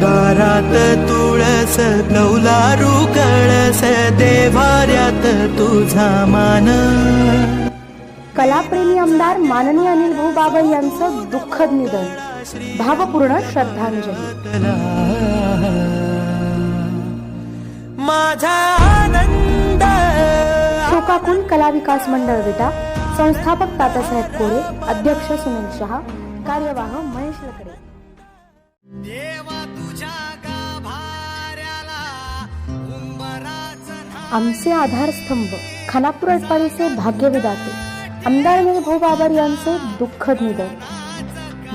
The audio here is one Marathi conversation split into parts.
दारात तुळस कौलारू कळस देवाऱ्यात तुझा मान. कलाप्रेमी आमदार माननीय अनिल भाऊ बाबर यांचं दुःखद निधन. भावपूर्ण श्रद्धांजली. माझा आनंद. शोकाकुल कला विकास मंडळ विटा संस्थापक तात्यासाहेब कोरे अध्यक्ष सुनील शहा कार्यवाह महेश लकडे. आमचे आधारस्तंभ खानापूर अटपाडीचे भाग्यविदाते आमदार अनिल भाऊ बाबर यांचे दुःखद निधन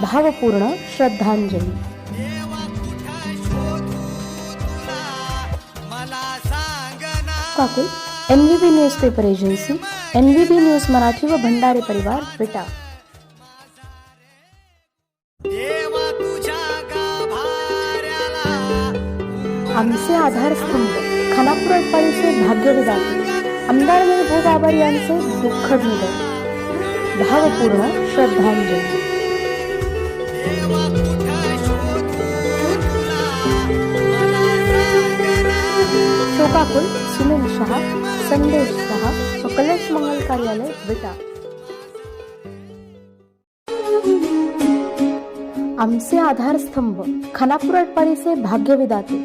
भावपूर्ण श्रद्धांजली. मला काकुल N V B newspaper agency N V B news Marathi व भंडारे परिवार विटा आमचे आधारस्तंभ. खानापूर अटपाडीचे भाग्यविदाते आमदार अनिल बाबर यांचे दुःखद निधन भावपूर्ण श्रद्धांजली. शोकाकुल सुनील शहा संदेश शहा व कलश मंगल कार्यालय विटा. आमचे आधारस्तंभ खानापूर अटपाडीचे भाग्यविदाते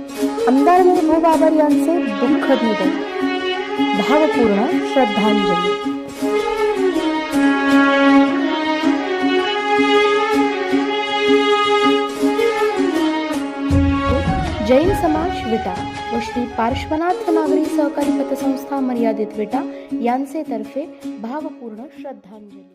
आमदार भाऊ बाबर यांचे दुःखद निधन भावपूर्ण श्रद्धांजली. जैन समाज विटा, व श्री पार्श्वनाथ नागरी सहकारी पतसंस्था मर्यादित विटा, यांचे तर्फे भावपूर्ण श्रद्धांजली.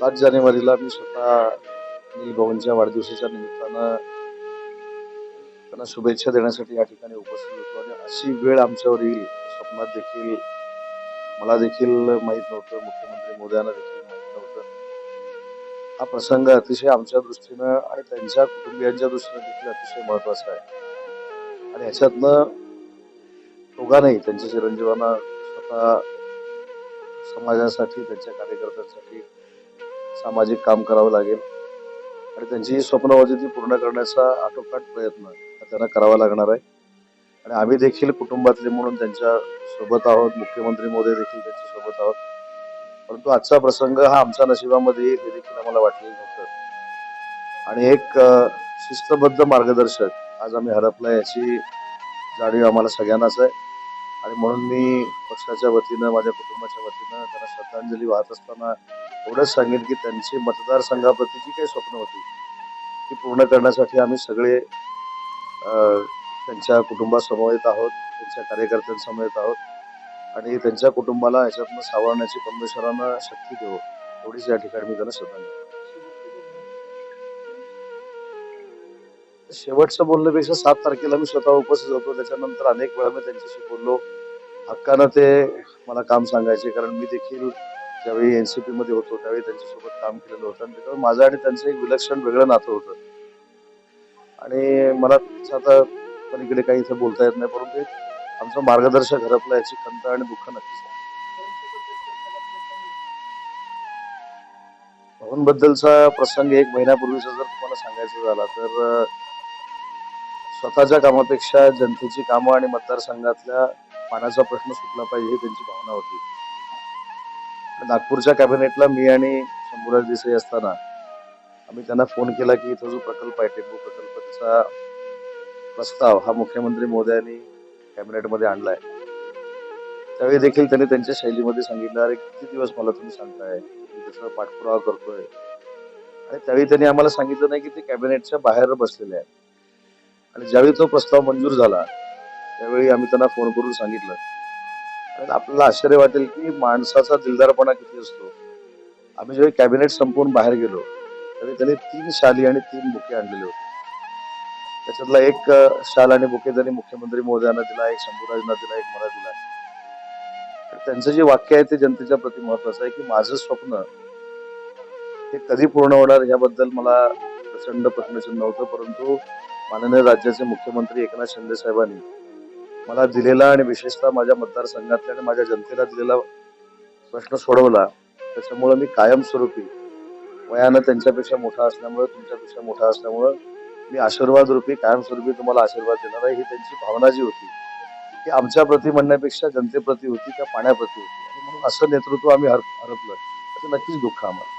सात जानेवारीला मी स्वतः अनिल भाऊंच्या वाढदिवसाच्या निमित्तानं त्यांना शुभेच्छा देण्यासाठी या ठिकाणी उपस्थित होतो. आणि अशी वेळ आमच्यावर येईल स्वप्नात देखील मला देखील माहीत नव्हतं मुख्यमंत्री मोदयांना देखील माहीत नव्हतं. हा प्रसंग अतिशय आमच्या दृष्टीनं आणि त्यांच्या कुटुंबियांच्या दृष्टीनं देखील अतिशय महत्त्वाचा आहे. आणि ह्याच्यातनं दोघांनाही त्यांच्या चिरंजीवांना स्वतः समाजासाठी त्यांच्या कार्यकर्त्यांसाठी सामाजिक काम करावं लागेल. आणि त्यांची जी स्वप्न होती ती पूर्ण करण्याचा आटोकाट प्रयत्न त्यांना करावा लागणार आहे. आणि आम्ही देखील कुटुंबातले म्हणून त्यांच्यासोबत आहोत. मुख्यमंत्री मोदी देखील त्यांच्यासोबत आहोत. परंतु आजचा प्रसंग हा आमच्या नशिबामध्ये हे देखील आम्हाला वाटलेलं नव्हतं. आणि एक शिस्तबद्ध मार्गदर्शक आज आम्ही हरपला याची जाणीव आम्हाला सगळ्यांनाच आहे. आणि म्हणून मी पक्षाच्या वतीनं माझ्या कुटुंबाच्या वतीनं त्यांना श्रद्धांजली वाहत असताना एवढंच सांगेन की त्यांची मतदारसंघाप्रती जी काही स्वप्न होती ती पूर्ण करण्यासाठी आम्ही सगळे त्यांच्या त्यांच्या कुटुंबासमवेत आहोत त्यांच्या कार्यकर्त्यांसमवेत आहोत आणि त्यांच्या कुटुंबाला याच्यातनं सावरण्याची परमेश्वरानं शक्ती देऊ एवढीच या ठिकाणी मी त्यांना श्रद्धांजली शेवटचं बोलण्यापेक्षा सात तारखेला मी स्वतः उपस्थित होतो त्याच्यानंतर अनेक वेळा मी त्यांच्याशी बोललो. हक्कानं ते मला काम सांगायचे कारण मी देखील ज्यावेळी एनसीपी मध्ये होतो त्यावेळी त्यांच्यासोबत काम केलेलं होतं आणि त्याच्यामुळे माझं आणि त्यांचं एक विलक्षण वेगळं नातं होतं. आणि मला आता पलीकडे काही इथं बोलता येत नाही परंतु आमचं मार्गदर्शक हरपलं याची खंत आणि दुःख नक्कीच आहे. बद्दलचा प्रसंग एक महिन्यापूर्वीचा जर तुम्हाला सांगायचं झाला तर स्वतःच्या कामापेक्षा जनतेची कामं आणि मतदारसंघातल्या पाण्याचा प्रश्न सुटला पाहिजे ही त्यांची भावना होती. नागपूरच्या कॅबिनेटला मी आणि शंभूराज देसाई असताना आम्ही त्यांना फोन केला की इथं जो प्रकल्प आहे टेंबू प्रकल्प त्याचा प्रस्ताव हा मुख्यमंत्री मोदयांनी कॅबिनेटमध्ये आणलाय. त्यावेळी देखील त्यांनी त्यांच्या शैलीमध्ये सांगितलं अरे किती दिवस मला तुम्ही सांगताय? मी त्याचा पाठपुरावा करतोय. आणि त्यावेळी त्यांनी आम्हाला सांगितलं नाही की ते कॅबिनेटच्या बाहेर बसलेले आहे आणि ज्यावेळी तो प्रस्ताव मंजूर झाला त्यावेळी आम्ही त्यांना फोन करून सांगितलं. आपल्याला आश्चर्य वाटेल की माणसाचा दिलदारपणा किती असतो. आम्ही जेव्हा कॅबिनेट संपवून बाहेर गेलो त्यावेळी त्यांनी तीन शाली आणि तीन बुके आणलेले होते. त्याच्यातला एक शाल आणि बुके त्यांनी मुख्यमंत्री मोदयांना दिला एक शंभूराजना दिला एक मला दिला. तर त्यांचं जे वाक्य आहे ते जनतेच्या प्रति महत्वाचं आहे की माझं स्वप्न हे कधी पूर्ण होणार याबद्दल मला प्रचंड प्रश्नचिन्ह नव्हतं परंतु माननीय राज्याचे मुख्यमंत्री एकनाथ शिंदे साहेबांनी मला दिलेला आणि विशेषतः माझ्या मतदारसंघातल्या आणि माझ्या जनतेला दिलेला प्रश्न सोडवला त्याच्यामुळं मी कायमस्वरूपी वयानं त्यांच्यापेक्षा मोठा असल्यामुळे तुमच्यापेक्षा मोठा असल्यामुळं मी आशीर्वाद रूपी कायमस्वरूपी तुम्हाला आशीर्वाद देणार आहे. ही त्यांची भावना जी होती ती आमच्या प्रती म्हणण्यापेक्षा जनतेप्रती होती त्या पाण्याप्रती होती. आणि म्हणून असं नेतृत्व आम्ही हर हरपलं. त्याचं नक्कीच दुःख आम्हाला.